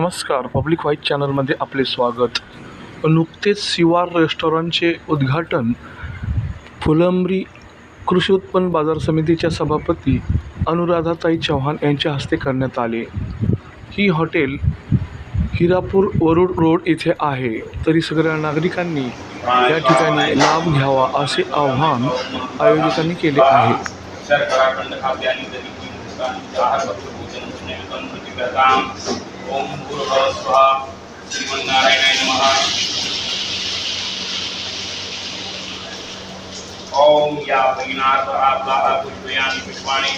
नमस्कार. Public white चॅनलमध्ये आपले स्वागत. नुकतेच शिवार रेस्टॉरंटचे उद्घाटन फुलंब्री कृषी उत्पन्न बाजार समितीच्या सभापती अनुराधाताई चव्हाण यांच्या हस्ते करण्यात आले. ही हॉटेल हिरापूर वरुड रोड येथे आहे. तरी सगळ्या नागरिकांनी या ठिकाणी लाभ घ्यावा असे आवाहन आयोजकांनी केले आहे. ओम भूर्भुवः स्वाहा श्रीमन्नारायणाय नमः। ओम या भगिनार्थाब्लाः पुष्पयानि पुष्पाणि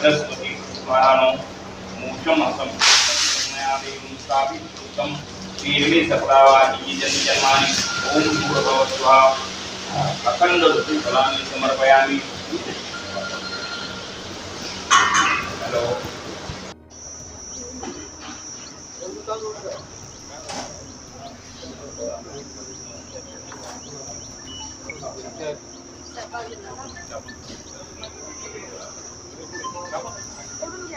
बृहस्पति स्वाहानो मूर्छम् हसम मया देवं स्थापितं वीर्ये सप्तावानि जन्मजन्मानि ओम भूर्भुवः स्वाहा। अखंड फलानि समर्पयामि। हॅलो।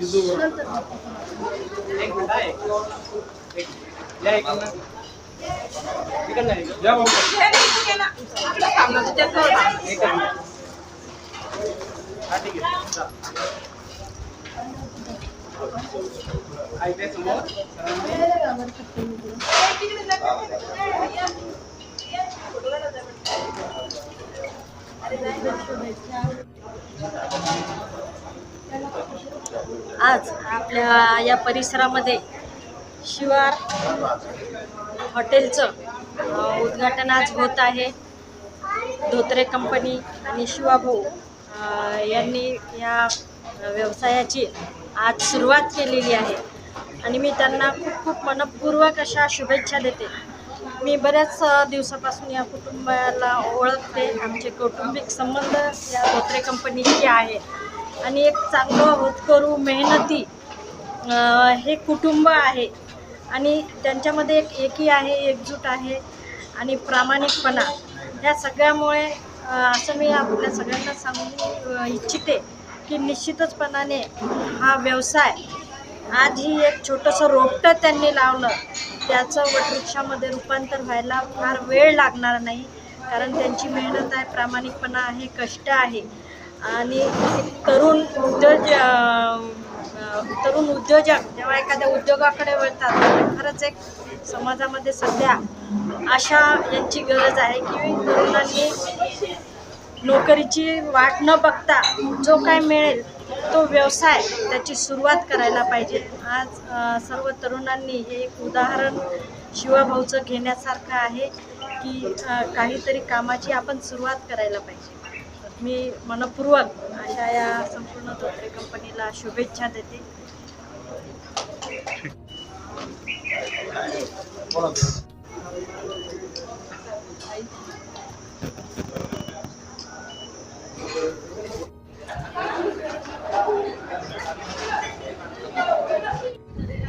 टाळी वाजवा. या मग या. या ना मग या ना आता. इकडे. चला. एक मिनिट आहे. एक. या इकडनं. इकडनं आहे. या भाऊ. एक मिनिट. हा, ठीक आहे. जा. हा, इथे समोर. आज आपल्या या परिसरामध्ये शिवार हॉटेलचं उद्घाटन आज होत आहे. धोत्रे कंपनी आणि शिवाभाऊ यांनी या व्यवसायाची आज सुरुवात केलेली आहे. आणि मी त्यांना खूप खूप मनपूर्वक अशा शुभेच्छा देते. मी बऱ्याच दिवसापासून या कुटुंबाला ओळखते. आमचे कौटुंबिक संबंध या धोत्रे कंपनीशी आहे. आणि एक चांगलं होतकरू मेहनती हे कुटुंब आहे. आणि त्यांच्यामध्ये एक एकी आहे एकजूट आहे आणि प्रामाणिकपणा. ह्या सगळ्यामुळे असं मी आपल्या सगळ्यांना सांगू इच्छिते की निश्चितचपणाने हा व्यवसाय आज ही एक छोटंसं रोपटं त्यांनी लावलं. त्याचं वटवृक्षामध्ये रूपांतर व्हायला फार वेळ लागणार नाही. कारण त्यांची मेहनत आहे प्रामाणिकपणा आहे कष्ट आहे. आणि तरुण उद्योज तरुण उद्योजक जेव्हा एखाद्या उद्योगाकडे वळतात तर खरंच एक समाजामध्ये सध्या अशा यांची गरज आहे की तरुणांनी नोकरीची वाट न बघता जो काय मिळेल तो व्यवसाय त्याची सुरुवात करायला पाहिजे. आज सर्व तरुणांनी हे एक उदाहरण शिवाभाऊचं घेण्यासारखं आहे की काहीतरी कामाची आपण सुरुवात करायला पाहिजे. मी मनपूर्वक अशा या संपूर्ण धोत्रे कंपनीला शुभेच्छा देते.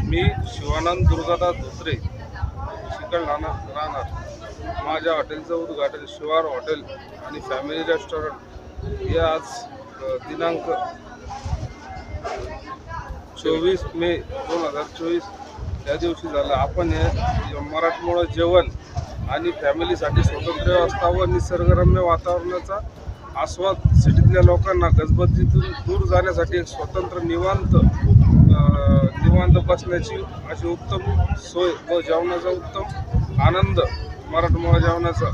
मी शिवानंद दुर्गादास धोत्रे शिकल राहणार राहणार. माझ्या हॉटेलचं उद्घाटन शिवार हॉटेल आणि फॅमिली रेस्टॉरंट हे आज दिनांक चोवीस मे दोन हजार चोवीस या दिवशी झालं. आपण हे मराठमोळं जेवण आणि फॅमिलीसाठी स्वतंत्र व्यवस्था व निसर्गरम्य वातावरणाचा आस्वाद सिटीतल्या लोकांना गजबजीतून दूर जाण्यासाठी एक स्वतंत्र निवांत निवांत बसण्याची अशी उत्तम सोय व जेवणाचा उत्तम आनंद मराठमोळा जेवणाचा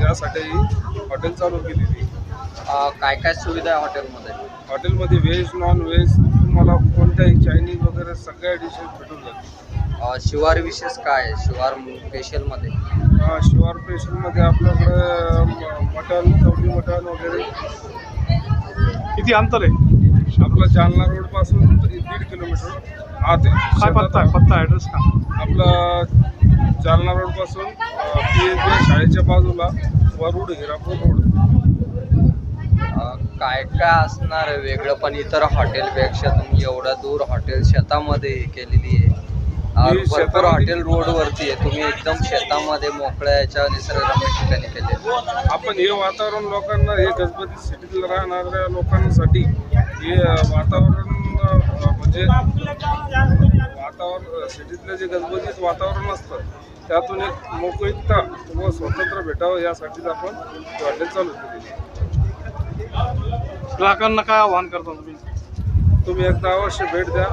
यासाठी हॉटेल चालू केलेली काय काय सुविधा आहे हॉटेलमध्ये? हॉटेलमध्ये व्हेज नॉन व्हेज तुम्हाला कोणत्याही चायनीज वगैरे सगळ्या डिशेस भेटून जातील. अ, शिवार विशेष काय आहे? शिवार स्पेशलमध्ये अ, शिवार स्पेशलमध्ये आपल्याकडे म- मटण चवली मटण वगैरे. किती अंतर आहे? आपला जालना रोडपासून दीड किलोमीटर आत आहे. काय पत्ता आहे? पत्ता ॲड्रेस का? आपला जालना रोडपासून पी एच बी शाळेच्या बाजूला वरुड हिरापूर रोड काय काय असणार? आहे वेगळं पण इतर हॉटेलपेक्षा तुम्ही एवढं दूर हॉटेल शेतामध्ये हे केलेली आहे. भरपूर हॉटेल रोडवरती आहे. तुम्ही एकदम शेतामध्ये मोकळ्या याच्या निसर्गरम्य ठिकाणी केले आपण हे वातावरण लोकांना हे गजबजी सिटीत राहणाऱ्या लोकांसाठी हे वातावरण म्हणजे वातावरण सिटीतलं जे गजबजीत वातावरण असतं त्यातून एक मोकळीकता व स्वतंत्र भेटावं यासाठीच आपण हॉटेल चालू केलेली ग्राहकांना काय आव्हान करता तुम्ही? तुम्ही एकदा अवश्य भेट द्या.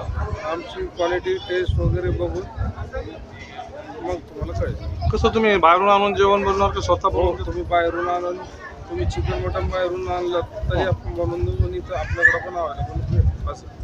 आमची क्वालिटी टेस्ट वगैरे बघून मग तुम्हाला कळेल. कसं तुम्ही बाहेरून आणून जेवण बनवणार की स्वतः हो बनवून तुम्ही बाहेरून आणून तुम्ही चिकन मटन बाहेरून आणलं तरी आपण बनवून इथं आपल्याकडे पण अवेलेबल असेल